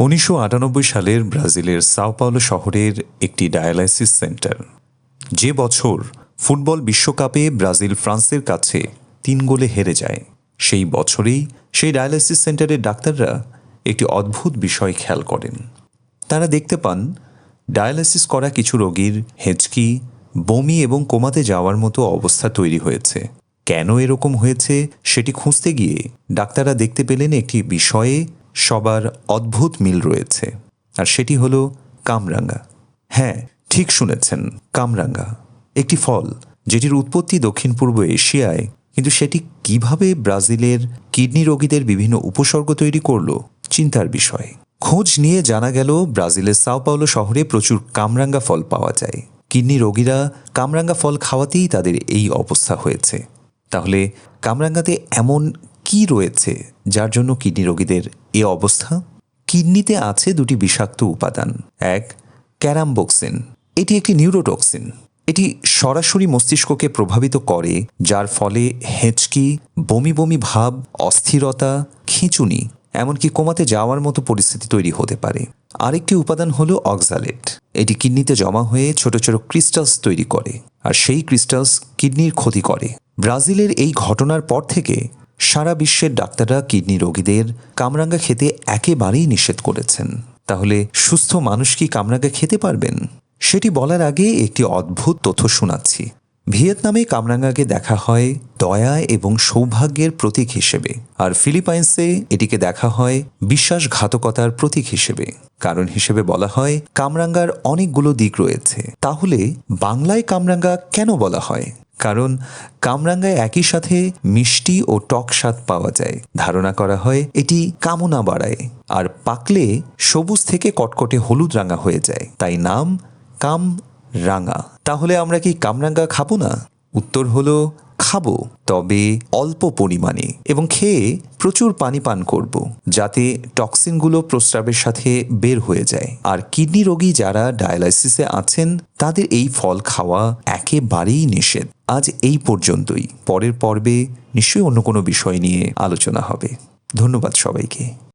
উনিশশো আটানব্বই সালের ব্রাজিলের সাও পাওলো শহরের একটি ডায়ালাইসিস সেন্টার। যে বছর ফুটবল বিশ্বকাপে ব্রাজিল ফ্রান্সের কাছে তিন গোলে হেরে যায়, সেই বছরেই সেই ডায়ালাইসিস সেন্টারের ডাক্তাররা একটি অদ্ভুত বিষয় খেয়াল করেন। তারা দেখতে পান, ডায়ালাইসিস করা কিছু রোগীর হেঁচকি, বমি এবং কোমাতে যাওয়ার মতো অবস্থা তৈরি হয়েছে। কেন এরকম হয়েছে সেটি খুঁজতে গিয়ে ডাক্তাররা দেখতে পেলেন একটি বিষয়ে সবার অদ্ভুত মিল রয়েছে। আর সেটি হলো কামরাঙ্গা। হ্যাঁ ঠিক শুনেছেন, কামরাঙ্গা। একটি ফল যেটির উৎপত্তি দক্ষিণ পূর্ব এশিয়ায়, কিন্তু সেটি কীভাবে ব্রাজিলের কিডনি রোগীদের বিভিন্ন উপসর্গ তৈরি করল, চিন্তার বিষয়। খোঁজ নিয়ে জানা গেল, ব্রাজিলের সাও পাওলো শহরে প্রচুর কামরাঙ্গা ফল পাওয়া যায়। কিডনি রোগীরা কামরাঙ্গা ফল খাওয়াতেই তাদের এই অবস্থা হয়েছে। তাহলে কামরাঙ্গাতে এমন কি রয়েছে, যার জন্য কিডনি রোগীদের এ অবস্থা? কিডনিতে আছে দুটি বিষাক্ত উপাদান। এক, ক্যারামবক্সিন। এটি একটি নিউরোটক্সিন। এটি সরাসরি মস্তিষ্ককে প্রভাবিত করে, যার ফলে হেঁচকি, বমি বমি ভাব, অস্থিরতা, খিঁচুনি, এমনকি কোমাতে যাওয়ার মতো পরিস্থিতি তৈরি হতে পারে। আরেকটি উপাদান হলো অক্সালেট। এটি কিডনিতে জমা হয়ে ছোট ছোট ক্রিস্টালস তৈরি করে, আর সেই ক্রিস্টালস কিডনির ক্ষতি করে। ব্রাজিলের এই ঘটনার পর থেকে সারা বিশ্বের ডাক্তাররা কিডনি রোগীদের কামরাঙ্গা খেতে একেবারেই নিষেধ করেছেন। তাহলে সুস্থ মানুষ কি কামরাঙ্গা খেতে পারবেন? সেটি বলার আগে একটি অদ্ভুত তথ্য শোনাচ্ছি। ভিয়েতনামে কামরাঙ্গাকে দেখা হয় দয়া এবং সৌভাগ্যের প্রতীক হিসেবে, আর ফিলিপাইন্সে এটিকে দেখা হয় বিশ্বাসঘাতকতার প্রতীক হিসেবে। কারণ হিসেবে বলা হয়, কামরাঙ্গার অনেকগুলো দিক রয়েছে। তাহলে বাংলায় কামরাঙ্গা কেন বলা হয়? কারণ কামরাঙ্গায় একই সাথে মিষ্টি ও টক স্বাদ পাওয়া যায়। ধারণা করা হয়, এটি কামনা বাড়ায় আর পাকলে সবুজ থেকে কটকটে হলুদ রাঙা হয়ে যায়। তাই নাম কাম রাঙা। তাহলে আমরা কি কামরাঙ্গা খাব না? উত্তর হলো, খাব, তবে অল্প পরিমাণে এবং খেয়ে প্রচুর পানি পান করব, যাতে টক্সিনগুলো প্রস্রাবের সাথে বের হয়ে যায়। আর কিডনি রোগী যারা ডায়ালাইসিসে আছেন, তাদের এই ফল খাওয়া একেবারেই নিষেধ। আজ এই পর্যন্তই। পরের পর্বে নিশ্চয়ই অন্য কোনো বিষয় নিয়ে আলোচনা হবে। ধন্যবাদ সবাইকে।